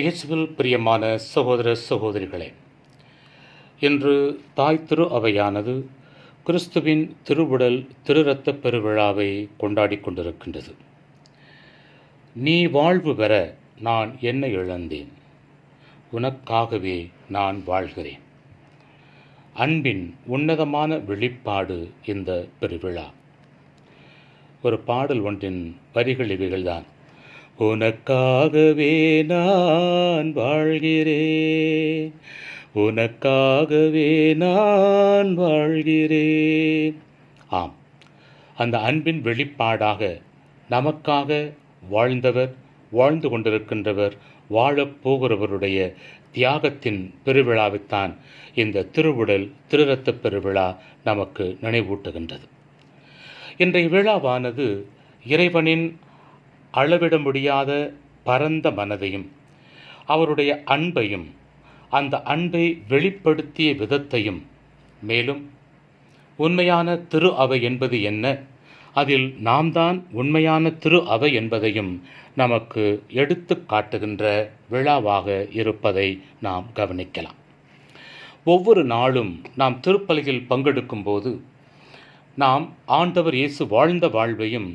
இறையேசுவில் பிரியமான சகோதர சகோதரிகளே இன்று தாய் திரு அவையானது கிறிஸ்துவின் திருவுடல் திருரத்த பெருவிழாவை கொண்டாடி கொண்டிருக்கின்றது. நீ வாழ்வு பெற நான் என்ன இழந்தேன். உனக்காகவே நான் வாழ்கிறேன். அன்பின் உன்னதமான வெளிப்பாடு இந்த பெருவிழா. ஒரு பாடல் ஒன்றின் வரிகள் இவைகள்தான். உனக்காகவே நான் வாழ்கிறேன். உனக்காகவே நான் வாழ்கிறேன். ஆம். அந்த அன்பின் வெளிப்பாடாக நமக்காக வாழ்ந்தவர் வாழ்ந்து கொண்டிருக்கின்றவர் வாழப் போகிறவருடைய தியாகத்தின் பெருவிழாவைத்தான் இந்த திருவுடல் திருரத்த பெருவிழா நமக்கு நினைவூட்டுகின்றது. இன்றைய விழாவானது இறைவனின் அளவிட முடியாத பரந்த மனதையும் அவருடைய அன்பையும் அந்த அன்பை வெளிப்படுத்திய விதத்தையும். மேலும் உண்மையான திரு அவை என்பது என்ன? அதில் நாம் தான் உண்மையான திரு அவை என்பதையும் நமக்கு எடுத்து காட்டுகின்ற விழாவாக இருப்பதை நாம் கவனிக்கலாம். ஒவ்வொரு நாளும் நாம் திருப்பலியில் பங்கெடுக்கும் போது நாம் ஆண்டவர் இயேசு வாழ்ந்த வாழ்வையும்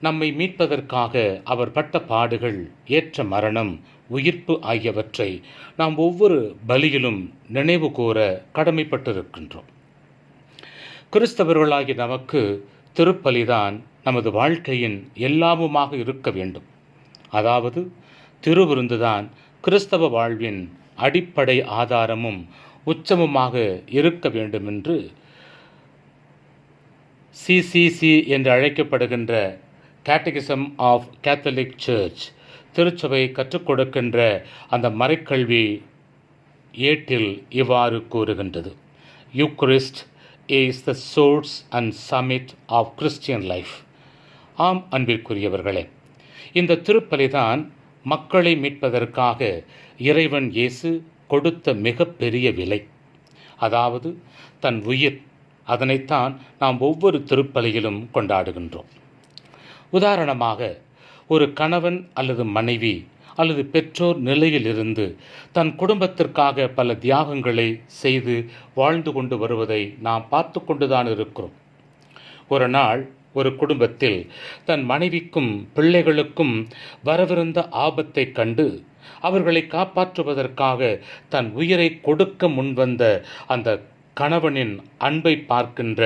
நம்மை மீட்பதற்காக அவர் பட்ட பாடுகள் ஏற்ற மரணம் உயிர்ப்பு ஆகியவற்றை நாம் ஒவ்வொரு பலியிலும் நினைவு கூற கடமைப்பட்டிருக்கின்றோம். கிறிஸ்தவர்களாகி நமக்கு திருப்பலிதான் நமது வாழ்க்கையின் எல்லாமுமாக இருக்க வேண்டும். அதாவது திருவிருந்துதான் கிறிஸ்தவ வாழ்வின் அடிப்படை ஆதாரமும் உச்சமுமாக இருக்க வேண்டும் என்று சிசிசி என்று அழைக்கப்படுகின்ற கேட்டகிசம் ஆஃப் கேத்தலிக் சர்ச் திருச்சபை கற்றுக் கொடுக்கின்ற அந்த மறைக்கல்வி ஏட்டில் இவ்வாறு கூறுகின்றது. Eucharist is the source and summit of Christian life ஆம் அன்பிற்குரியவர்களே இந்த திருப்பலிதான் மக்களை மீட்பதற்காக இறைவன் இயேசு கொடுத்த மிகப்பெரிய விலை. அதாவது தன் உயிர். அதனைத்தான் நாம் ஒவ்வொரு திருப்பலியிலும் கொண்டாடுகின்றோம். உதாரணமாக ஒரு கணவன் அல்லது மனைவி அல்லது பெற்றோர் நிலையிலிருந்து தன் குடும்பத்திற்காக பல தியாகங்களை செய்து வாழ்ந்து கொண்டு வருவதை நாம் பார்த்து கொண்டுதான் இருக்கிறோம். ஒரு நாள் ஒரு குடும்பத்தில் தன் மனைவிக்கும் பிள்ளைகளுக்கும் வரவிருந்த ஆபத்தை கண்டு அவர்களை காப்பாற்றுவதற்காக தன் உயிரை கொடுக்க முன்வந்த அந்த கணவனின் அன்பை பார்க்கின்ற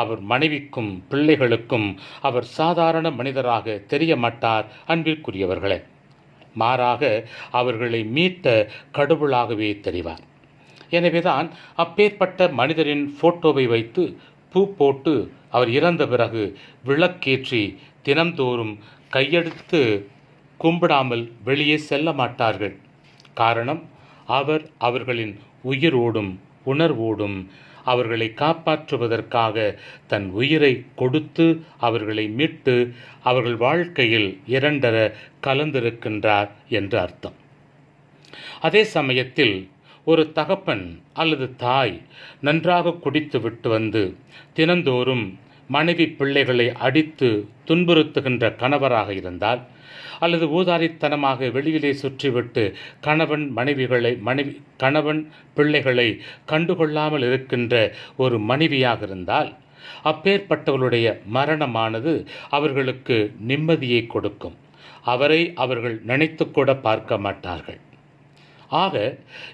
அவர் மனைவிக்கும் பிள்ளைகளுக்கும் அவர் சாதாரண மனிதராக தெரிய மாட்டார் அன்பிற்குரியவர்களே. மாறாக அவர்களை மீட்ட கடவுளாகவே தெரிவார். எனவேதான் அப்பேற்பட்ட மனிதரின் போட்டோவை வைத்து பூ போட்டு அவர் இறந்த பிறகு விளக்கேற்றி தினந்தோறும் கையெடுத்து கும்பிடாமல் வெளியே செல்ல மாட்டார்கள். காரணம் அவர் அவர்களின் உயிரோடும் உணர்வோடும். அவர்களை காப்பாற்றுவதற்காக தன் உயிரை கொடுத்து அவர்களை மீட்டு அவர்கள் வாழ்க்கையில் இரண்டர கலந்திருக்கின்றார் என்று அர்த்தம். அதே சமயத்தில் ஒரு தகப்பன் அல்லது தாய் நன்றாக குடித்து விட்டு வந்து தினந்தோறும் மனைவி பிள்ளைகளை அடித்து துன்புறுத்துகின்ற கணவராக இருந்தால் அல்லது ஊதாரித்தனமாக வெளியிலே சுற்றிவிட்டு கணவன் மனைவிகளை மனைவி கணவன் பிள்ளைகளை கண்டுகொள்ளாமல் இருக்கின்ற ஒரு மனைவியாக இருந்தால் அப்பேற்பட்டவர்களுடைய மரணமானது அவர்களுக்கு நிம்மதியை கொடுக்கும். அவரை அவர்கள் நினைத்து கூட பார்க்க மாட்டார்கள். ஆக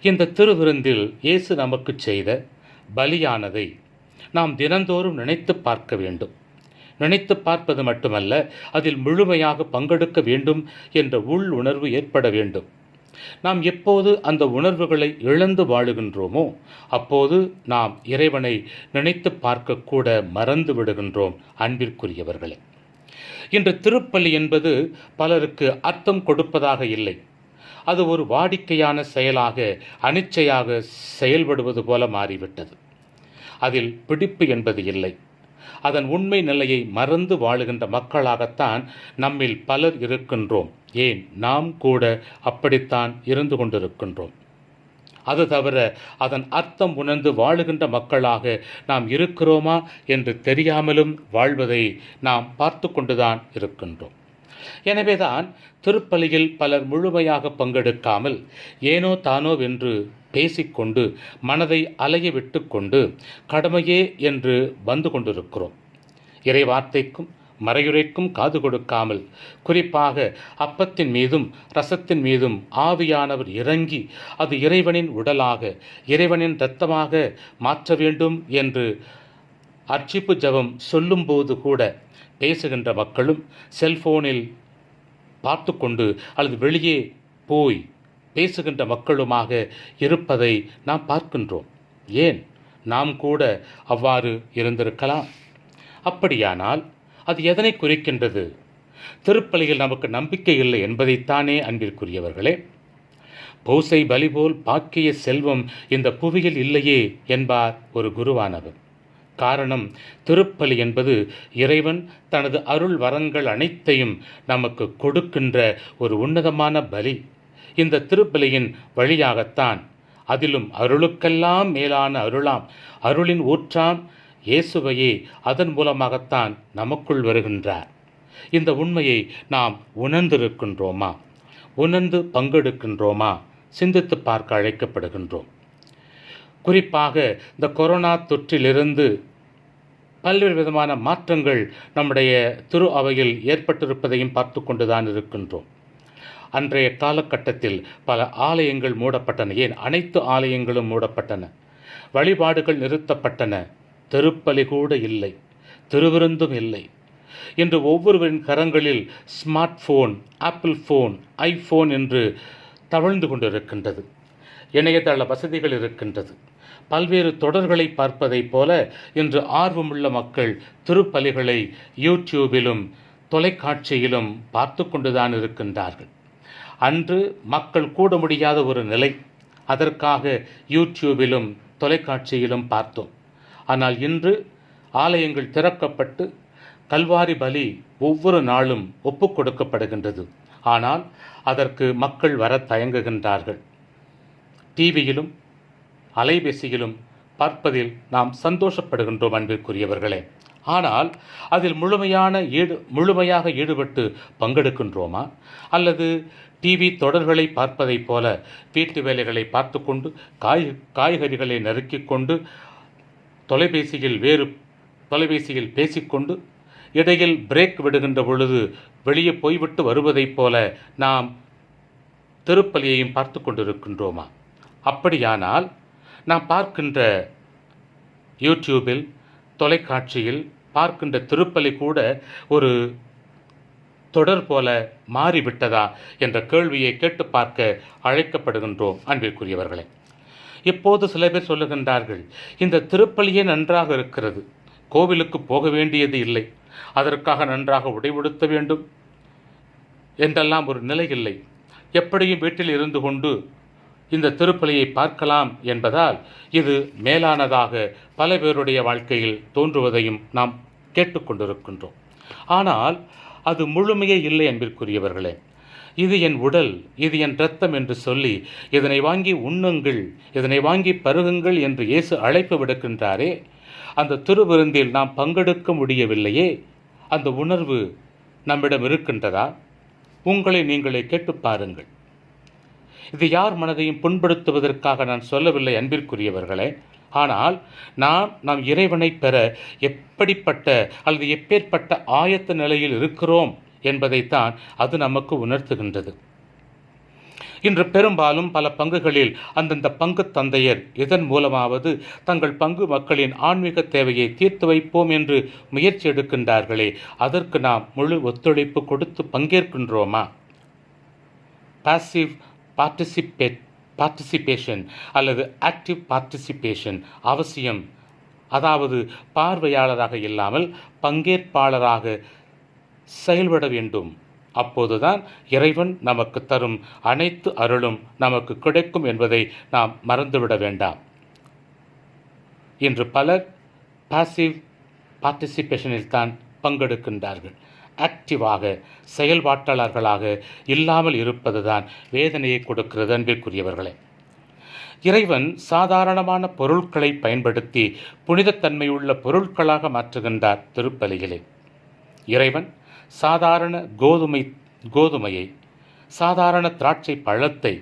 இந்த திருவிருந்தில் இயேசு நமக்கு செய்த பலியானதை நாம் தினந்தோறும் நினைத்து பார்க்க வேண்டும். நினைத்து பார்ப்பது மட்டுமல்ல அதில் முழுமையாக பங்கெடுக்க வேண்டும் என்ற உள் உணர்வு ஏற்பட வேண்டும். நாம் எப்போது அந்த உணர்வுகளை இழந்து வாழுகின்றோமோ அப்போது நாம் இறைவனை நினைத்து பார்க்கக்கூட மறந்து விடுகின்றோம் அன்பிற்குரியவர்களே. இன்று திருப்பலி என்பது பலருக்கு அர்த்தம் கொடுப்பதாக இல்லை. அது ஒரு வாடிக்கையான செயலாக அனிச்சையாக செயல்படுவது போல மாறிவிட்டது. அதில் பிடிப்பு என்பது இல்லை. அதன் உண்மை நிலையை மறந்து வாழுகின்ற மக்களாகத்தான் நம்மில் பலர் இருக்கின்றோம். ஏன்? நாம் கூட அப்படித்தான் இருந்து கொண்டிருக்கின்றோம். அது தவிர அதன் அர்த்தம் உணர்ந்து வாழுகின்ற மக்களாக நாம் இருக்கிறோமா என்று தெரியாமலும் வாழ்வதை நாம் பார்த்து கொண்டுதான் இருக்கின்றோம். எனவேதான் திருப்பலியில் பலர் முழுமையாக பங்கெடுக்காமல் ஏனோ தானோ வென்று பேசிக்கொண்டு மனதை அலைய விட்டுக்கொண்டு கடமையே என்று வந்து கொண்டிருக்கிறோம். இறைவார்த்தைக்கும் மறையுரைக்கும் காது கொடுக்காமல் குறிப்பாக அப்பத்தின் மீதும் ரசத்தின் மீதும் ஆவியானவர் இறங்கி அது இறைவனின் உடலாக இறைவனின் இரத்தமாக மாற்ற வேண்டும் என்று அர்ச்சிப்பு ஜபம் சொல்லும்போது கூட பேசுகின்ற மக்களும் செல்போனில் பார்த்து கொண்டு அல்லது வெளியே போய் பேசுகின்ற மக்களுமாக இருப்பதை நாம் பார்க்கின்றோம். ஏன்? நாம் கூட அவ்வாறு இருந்திருக்கலாம். அப்படியானால் அது எதனை குறிக்கின்றது? திருப்பலியில் நமக்கு நம்பிக்கை இல்லை என்பதைத்தானே அன்பிற்குரியவர்களே. பூசை பலிபோல் பாக்கிய செல்வம் இந்த புவியில் இல்லையே என்பார் ஒரு குருவானவர். காரணம் திருப்பலி என்பது இறைவன் தனது அருள் வரங்கள் அனைத்தையும் நமக்கு கொடுக்கின்ற ஒரு உன்னதமான பலி. இந்த திருப்பலியின் வழியாகத்தான். அதிலும் அருளுக்கெல்லாம் மேலான அருளாம். அருளின் ஊற்றாம் இயேசுவையே அதன் மூலமாகத்தான் நமக்குள் வருகின்றார். இந்த உண்மையை நாம் உணர்ந்திருக்கின்றோமா? உணர்ந்து பங்கெடுக்கின்றோமா? சிந்தித்து பார்க்க அழைக்கப்படுகின்றோம். குறிப்பாக இந்த கொரோனா தொற்றிலிருந்து பல்வேறு விதமான மாற்றங்கள் நம்முடைய திரு அவையில் ஏற்பட்டிருப்பதையும் பார்த்து கொண்டுதான் இருக்கின்றோம். அன்றைய காலகட்டத்தில் பல ஆலயங்கள் மூடப்பட்டன. ஏன்? அனைத்து ஆலயங்களும் மூடப்பட்டன. வழிபாடுகள் நிறுத்தப்பட்டன. திருப்பலி கூட இல்லை. திருவிருந்தும் இல்லை. இன்று ஒவ்வொருவரின் கரங்களில் smart phone Apple phone iPhone என்று தவழ்ந்து கொண்டிருக்கின்றது. இணையதள வசதிகள் இருக்கின்றது. பல்வேறு தொடர்களை பார்ப்பதைப் போல இன்று ஆர்வமுள்ள மக்கள் திருப்பலிகளை யூடியூபிலும் தொலைக்காட்சியிலும் பார்த்து கொண்டுதான் இருக்கின்றார்கள். அன்று மக்கள் கூட முடியாத ஒரு நிலை. அதற்காக யூடியூபிலும் தொலைக்காட்சியிலும் பார்த்தோம். ஆனால் இன்று ஆலயங்கள் திறக்கப்பட்டு கல்வாரி பலி ஒவ்வொரு நாளும் ஒப்புக் கொடுக்கப்படுகின்றது. ஆனால் அதற்கு மக்கள் வர தயங்குகின்றார்கள். டிவியிலும் அலைபேசியிலும் பார்ப்பதில் நாம் சந்தோஷப்படுகின்றோம் அன்பிற்குரியவர்களே. ஆனால் அதில் முழுமையான ஈடு முழுமையாக ஈடுபட்டு பங்கெடுக்கின்றோமா? அல்லது டிவி தொடர்களை பார்ப்பதைப் போல வீட்டு வேலைகளை பார்த்து கொண்டு காய் காய்கறிகளை நறுக்கிக் கொண்டு தொலைபேசியில் வேறு தொலைபேசியில் பேசிக்கொண்டு இடையில் பிரேக் விடுகின்ற பொழுது வெளியே போய்விட்டு வருவதைப் போல நாம் திருப்பலியையும் பார்த்து கொண்டிருக்கின்றோமா அப்படியானால் நாம் பார்க்கின்ற யூடியூபில் தொலைக்காட்சியில் பார்க்கின்ற திருப்பலி கூட ஒரு தொடர் போல மாறிவிட்டதா என்ற கேள்வியை கேட்டு பார்க்க அழைக்கப்படுகின்றோம் அன்பிற்குரியவர்களே. இப்போது சில பேர் சொல்லுகின்றார்கள் இந்த திருப்பலியே நன்றாக இருக்கிறது. கோவிலுக்கு போக வேண்டியது இல்லை. அதற்காக நன்றாக உடை உடுத்த வேண்டும் என்றெல்லாம் ஒரு நிலை இல்லை. எப்படியும் வீட்டில் இருந்து கொண்டு இந்த திருப்பலியை பார்க்கலாம் என்பதால் இது மேலானதாக பல பேருடைய வாழ்க்கையில் தோன்றுவதையும் நாம் கேட்டுக்கொண்டிருக்கின்றோம். ஆனால் அது முழுமையே இல்லை என்பிற்குரியவர்களே இது என் உடல் இது என் இரத்தம் என்று சொல்லி இதனை வாங்கி உண்ணுங்கள் இதனை வாங்கி பருகுங்கள் என்று இயேசு அழைப்பு விடுக்கின்றாரே. அந்த திருவிருந்தில் நாம் பங்கெடுக்க முடியவில்லையே. அந்த உணர்வு நம்மிடம் இருக்கின்றதா? உங்களை நீங்களே கேட்டு பாருங்கள். இது யார் மனதையும் புண்படுத்துவதற்காக நான் சொல்லவில்லை அன்பிற்குரியவர்களே. ஆனால் நாம் நாம் இறைவனை பெற எப்படிப்பட்ட அல்லது எப்பேற்பட்ட ஆயத்த நிலையில் இருக்கிறோம் என்பதைத்தான் அது நமக்கு உணர்த்துகின்றது. இன்று பெரும்பாலும் பல பங்குகளில் அந்தந்த பங்கு தந்தையர் இதன் மூலமாவது தங்கள் பங்கு மக்களின் ஆன்மீக தேவையை தீர்த்து வைப்போம் என்று முயற்சி எடுக்கின்றார்களே அதற்கு நாம் முழு ஒத்துழைப்பு கொடுத்து பங்கேற்கின்றோமா? பாசிவ் பார்ட்டிசிபேட் பார்ட்டிசிபேஷன் அல்லது ஆக்டிவ் பார்ட்டிசிபேஷன் அவசியம். அதாவது பார்வையாளராக இல்லாமல் பங்கேற்பாளராக செயல்பட வேண்டும். அப்போதுதான் இறைவன் நமக்கு தரும் அனைத்து அருளும் நமக்கு கிடைக்கும் என்பதை நாம் மறந்துவிட வேண்டாம். இன்று பலர் பாசிவ் பார்ட்டிசிபேஷனில் தான் பங்கெடுக்கின்றார்கள். ஆக்டிவாக செயல்பாட்டாளர்களாக இல்லாமல் இருப்பதுதான் வேதனையை கொடுக்கிறது அன்பிற்குரியவர்களே. இறைவன் சாதாரணமான பொருட்களை பயன்படுத்தி புனிதத்தன்மையுள்ள பொருட்களாக மாற்றுகின்றார் திருப்பலிகளே. இறைவன் சாதாரண கோதுமை கோதுமையை சாதாரண திராட்சை பழத்தை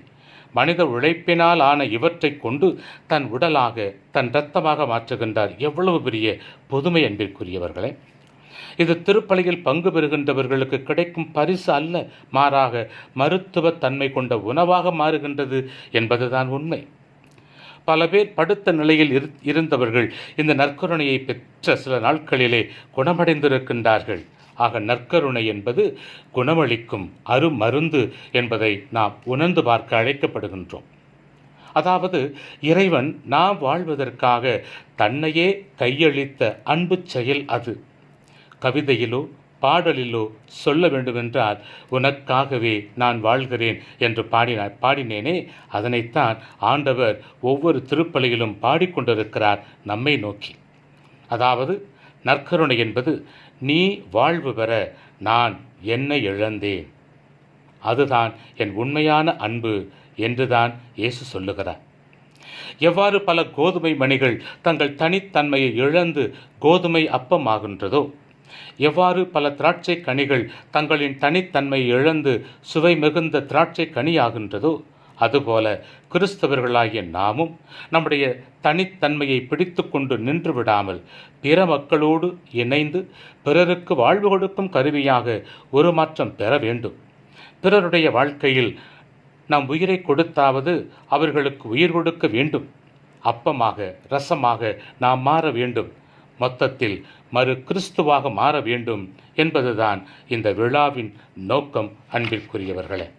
மனித உழைப்பினால் ஆன இவற்றை கொண்டு தன் உடலாக தன் இரத்தமாக மாற்றுகின்றார். எவ்வளவு பெரிய பொதுமை அன்பிற்குரியவர்களே. இது திருப்பலியில் பங்கு பெறுகின்றவர்களுக்கு கிடைக்கும் பரிசு அல்ல மாறாக மருத்துவ தன்மை கொண்ட உணவாக மாறுகின்றது என்பதுதான் உண்மை. பல பேர் படுத்த நிலையில் இரு இருந்தவர்கள் இந்த நற்கருணையை பெற்ற சில நாட்களிலே குணமடைந்திருக்கின்றார்கள். ஆக நற்கருணை என்பது குணமளிக்கும் அருமருந்து என்பதை நாம் உணர்ந்து பார்க்க அழைக்கப்படுகின்றோம். அதாவது இறைவன் நாம் வாழ்வதற்காக தன்னையே கையளித்த அன்பு செயல் அது. கவிதையிலோ பாடலிலோ சொல்ல வேண்டுமென்றால் உனக்காகவே நான் வாழ்கிறேன் என்று பாடினா பாடினேனே அதனைத்தான் ஆண்டவர் ஒவ்வொரு திருப்பலியிலும் பாடிக்கொண்டிருக்கிறார் நம்மை நோக்கி. அதாவது நற்கருணை என்பது நீ வாழ்வு பெற நான் என்னை இழந்தேன். அதுதான் என் உண்மையான அன்பு என்றுதான் இயேசு சொல்லுகிறார். எவ்வாறு பல கோதுமை மணிகள் தங்கள் தனித்தன்மையை இழந்து கோதுமை அப்பமாகின்றதோ எவ்வாறு பல திராட்சை கனிகள் தங்களின் தனித்தன்மையை இழந்து சுவை மிகுந்த திராட்சை கனியாகின்றதோ அதுபோல கிறிஸ்தவர்களாகிய நாமும் நம்முடைய தனித்தன்மையை பிடித்து கொண்டு நின்று விடாமல் பிற மக்களோடு இணைந்து பிறருக்கு வாழ்வு கொடுக்கும் கருவியாக ஒரு மாற்றம் பெற வேண்டும். பிறருடைய வாழ்க்கையில் நாம் உயிரை கொடுத்தாவது அவர்களுக்கு உயிர் கொடுக்க வேண்டும். அப்பமாக ரசமாக நாம் மாற வேண்டும். மொத்தத்தில் மறு கிறிஸ்துவாக மாற வேண்டும் என்பதுதான் இந்த விழாவின் நோக்கம் அன்பிற்குரியவர்களே.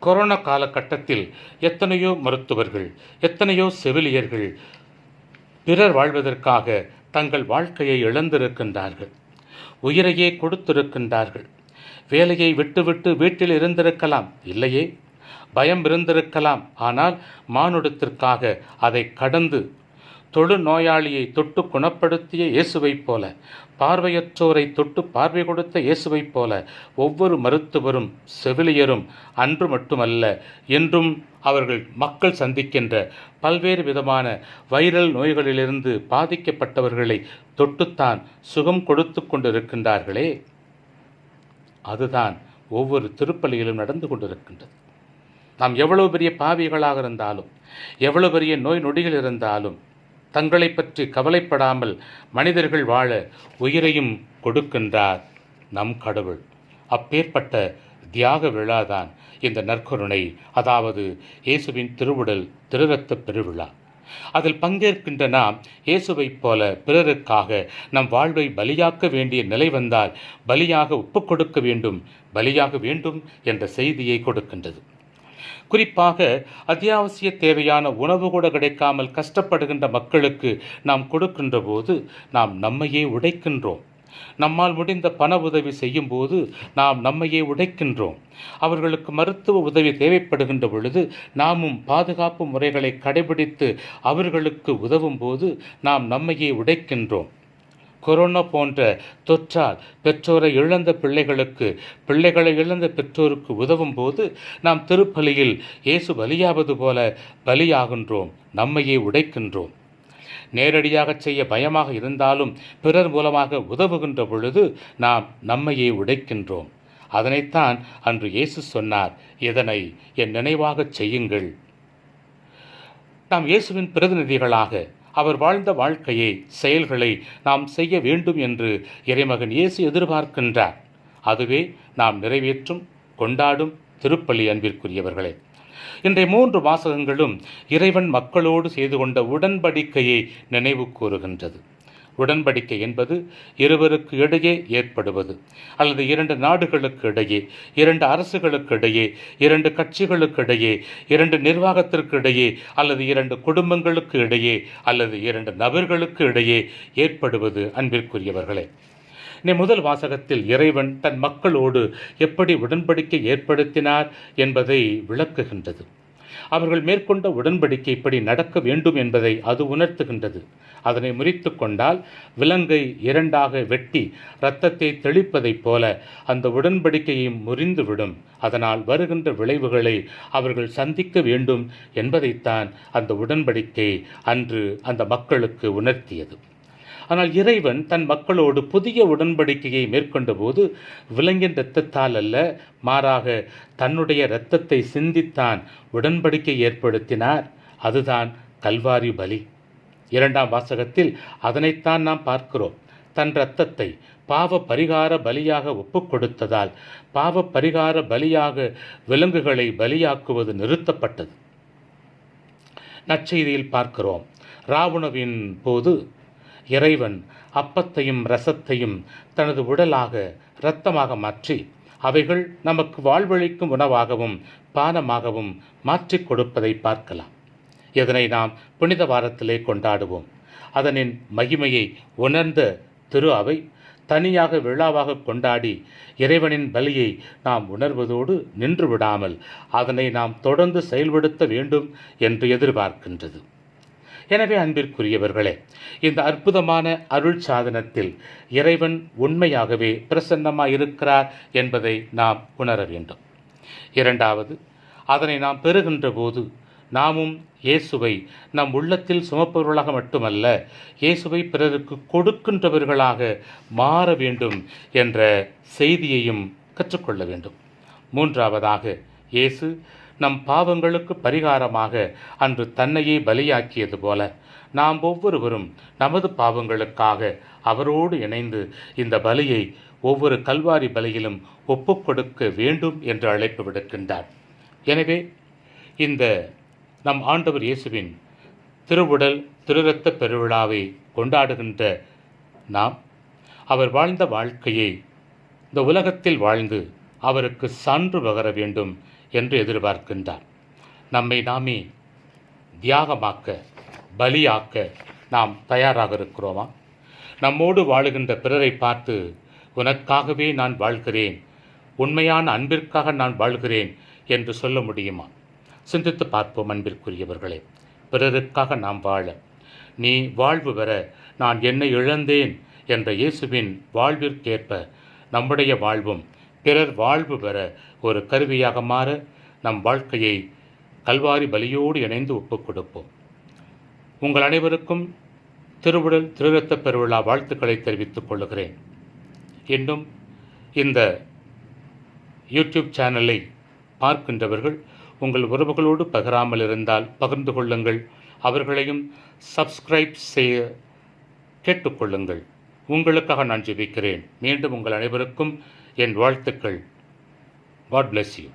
கொரோனா காலகட்டத்தில் எத்தனையோ மருத்துவர்கள் எத்தனையோ செவிலியர்கள் பிறர் வாழ்வதற்காக தங்கள் வாழ்க்கையை இழந்திருக்கின்றார்கள். உயிரையே கொடுத்திருக்கின்றார்கள். வேலையை விட்டுவிட்டு வீட்டில் இருந்திருக்கலாம் இல்லையே. பயம் இருந்திருக்கலாம் ஆனால் மானுடத்திற்காக அதை கடந்து தொழு நோயாளியை தொட்டு குணப்படுத்திய இயேசுவைப் போல பார்வையற்றோரை தொட்டு பார்வை கொடுத்த இயேசுவைப் போல ஒவ்வொரு மருத்துவரும் செவிலியரும் அன்று மட்டுமல்ல என்றும் அவர்கள் மக்கள் சந்திக்கின்ற பல்வேறு விதமான வைரல் நோய்களிலிருந்து பாதிக்கப்பட்டவர்களை தொட்டுத்தான் சுகம் கொடுத்து கொண்டிருக்கின்றார்களே. அதுதான் ஒவ்வொரு திருப்பலியிலும் நடந்து கொண்டிருக்கின்றது. நாம் எவ்வளவு பெரிய பாவிகளாக இருந்தாலும் எவ்வளவு பெரிய நோய் நொடிகள் இருந்தாலும் தங்களை பற்றி கவலைப்படாமல் மனிதர்கள் வாழ உயிரையும் கொடுக்கின்றார் நம் கடவுள். அப்பேற்பட்ட தியாக விழாதான் இந்த நற்கருணை அதாவது இயேசுவின் திருவுடல் திருரத்த பெருவிழா. அதில் பங்கேற்கின்ற நாம் இயேசுவைப் போல பிறருக்காக நம் வாழ்வை பலியாக்க வேண்டிய நிலை வந்தால் பலியாக ஒப்புக் கொடுக்க வேண்டும் பலியாக வேண்டும் என்ற செய்தியை கொடுக்கின்றது. குறிப்பாக அத்தியாவசிய தேவையான உணவு கூட கிடைக்காமல் கஷ்டப்படுகின்ற மக்களுக்கு நாம் கொடுக்கின்ற போது நாம் நம்மையே உடைக்கின்றோம். நம்மால் முடிந்த பண உதவி செய்யும் போது நாம் நம்மையே உடைக்கின்றோம். அவர்களுக்கு மருத்துவ உதவி தேவைப்படுகின்ற பொழுது நாமும் பாதுகாப்பு முறைகளை கடைபிடித்து அவர்களுக்கு உதவும் போது நாம் நம்மையே உடைக்கின்றோம். கொரோனா போன்ற தொற்றால் பெற்றோரை இழந்த பிள்ளைகளுக்கு பிள்ளைகளை இழந்த பெற்றோருக்கு உதவும் போது நாம் திருப்பலியில் இயேசு பலியாவது போல பலியாகின்றோம் நம்மையே உடைக்கின்றோம். நேரடியாக செய்ய பயமாக இருந்தாலும் பிறர் மூலமாக உதவுகின்ற பொழுது நாம் நம்மையே உடைக்கின்றோம். அதனைத்தான் அன்று இயேசு சொன்னார் இதனை என் நினைவாகச் செய்யுங்கள். நாம் இயேசுவின் பிரதிநிதிகளாக அவர் வாழ்ந்த வாழ்க்கையை செயல்களை நாம் செய்ய வேண்டும் என்று இறைமகன் இயேசு எதிர்பார்க்கின்றார். அதுவே நாம் நிறைவேற்றும் கொண்டாடும் திருப்பள்ளி அன்பிற்குரியவர்களே. இன்றைய மூன்று வாசகங்களும் இறைவன் மக்களோடு செய்து கொண்ட உடன்படிக்கையை நினைவு கூறுகின்றது. உடன்படிக்கை என்பது இருவருக்கு இடையே ஏற்படுவது. அல்லது இரண்டு நாடுகளுக்கு இடையே இரண்டு அரசுகளுக்கு இடையே இரண்டு கட்சிகளுக்கு இடையே இரண்டு நிர்வாகத்திற்கு இடையே அல்லது இரண்டு குடும்பங்களுக்கு இடையே அல்லது இரண்டு நபர்களுக்கு இடையே ஏற்படுவது அன்பிற்குரியவர்களே. நீ முதல் வாசகத்தில் இறைவன் தன் மக்களோடு எப்படி உடன்படிக்கை ஏற்படுத்தினார் என்பதை விளக்குகின்றது. அவர்கள் மேற்கொண்ட உடன்படிக்கை இப்படி நடக்க வேண்டும் என்பதை அது உணர்த்துகின்றது. அதனை முறித்து கொண்டால் விலங்கை இரண்டாக வெட்டி இரத்தத்தை தெளிப்பதைப் போல அந்த உடன்படிக்கையும் முறிந்துவிடும். அதனால் வருகின்ற விளைவுகளை அவர்கள் சந்திக்க வேண்டும் என்பதைத்தான் அந்த உடன்படிக்கை அன்று அந்த மக்களுக்கு உணர்த்தியது. ஆனால் இறைவன் தன் மக்களோடு புதிய உடன்படிக்கையை மேற்கொண்ட போது விலங்கின் இரத்தத்தால் அல்ல மாறாக தன்னுடைய இரத்தத்தை சிந்தித்தான் உடன்படிக்கை ஏற்படுத்தினார். அதுதான் கல்வாரி பலி. இரண்டாம் வாசகத்தில் அதனைத்தான் நாம் பார்க்கிறோம். தன் இரத்தத்தை பாவ பரிகார பலியாக ஒப்புக் கொடுத்ததால் பாவ பரிகார பலியாக விலங்குகளை பலியாக்குவது நிறுத்தப்பட்டது. நற்செய்தியில் பார்க்கிறோம். ராவணவின் போது இறைவன் அப்பத்தையும் ரசத்தையும் தனது உடலாக இரத்தமாக மாற்றி அவைகள் நமக்கு வாழ்வழிக்கும் உணவாகவும் பானமாகவும் மாற்றிக் கொடுப்பதை பார்க்கலாம். இதனை நாம் புனித வாரத்திலே கொண்டாடுவோம். அதனின் மகிமையை உணர்ந்த திரு அவை தனியாக விழாவாக கொண்டாடி இறைவனின் பலியை நாம் உணர்வதோடு நின்று விடாமல் அதனை நாம் தொடர்ந்து செயல்படுத்த வேண்டும் என்று எதிர்பார்க்கின்றது. எனவே அன்பிற்குரியவர்களே இந்த அற்புதமான அருள் சாதனத்தில் இறைவன் உண்மையாகவே பிரசன்னமாயிருக்கிறார் என்பதை நாம் உணர வேண்டும். இரண்டாவது அதனை நாம் பெறுகின்ற போது நாமும் இயேசுவை நம் உள்ளத்தில் சுமப்பவர்களாக மட்டுமல்ல இயேசுவை பிறருக்கு கொடுக்கின்றவர்களாக மாற வேண்டும் என்ற செய்தியையும் கற்றுக்கொள்ள வேண்டும். மூன்றாவதாக இயேசு நம் பாவங்களுக்கு பரிகாரமாக அன்று தன்னையே பலியாக்கியது போல நாம் ஒவ்வொருவரும் நமது பாவங்களுக்காக அவரோடு இணைந்து இந்த பலியை ஒவ்வொரு கல்வாரி பலியிலும் ஒப்புக்கொடுக்க வேண்டும் என்று அழைப்பு விடுக்கின்றார். எனவே இந்த நம் ஆண்டவர் இயேசுவின் திருவுடல் திருரத்த பெருவிழாவை கொண்டாடுகின்ற நாம் அவர் வாழ்ந்த வாழ்க்கையை இந்த உலகத்தில் வாழ்ந்து அவருக்கு சான்று பகர வேண்டும் என்று எதிர்பார்க்கின்றார் நம்மை நாமே தியாகமாக்க பலியாக்க நாம் தயாராக இருக்கிறோமா? நம்மோடு வாழுகின்ற பிறரை பார்த்து உனக்காகவே நான் வாழ்கிறேன். உண்மையான அன்பிற்காக நான் வாழ்கிறேன் என்று சொல்ல முடியுமா? சிந்தித்து பார்ப்போம் அன்பிற்குரியவர்களே. பிறருக்காக நாம் வாழ நீ வாழ்வு பெற நான் என்னை இழந்தேன் என்ற இயேசுவின் வாழ்விற்கேற்ப நம்முடைய வாழ்வும் பிறர் வாழ்வு பெற ஒரு கருவியாக மாற நம் வாழ்க்கையை கல்வாரி பலியோடு இணைந்து ஒப்புக் கொடுப்போம். உங்கள் அனைவருக்கும் திருவுடல் திருரத்த பெருவிழா வாழ்த்துக்களை தெரிவித்துக் கொள்கிறேன். இன்னும் இந்த யூடியூப் சேனலை பார்க்கின்றவர்கள் உங்கள் உறவுகளோடு பகிராமல் இருந்தால் பகிர்ந்து கொள்ளுங்கள். அவர்களையும் சப்ஸ்கிரைப் செய்ய கேட்டுக்கொள்ளுங்கள் உங்களுக்காக நான் ஜெபிக்கிறேன். மீண்டும் உங்கள் அனைவருக்கும் என் வாழ்த்துக்கள். God bless you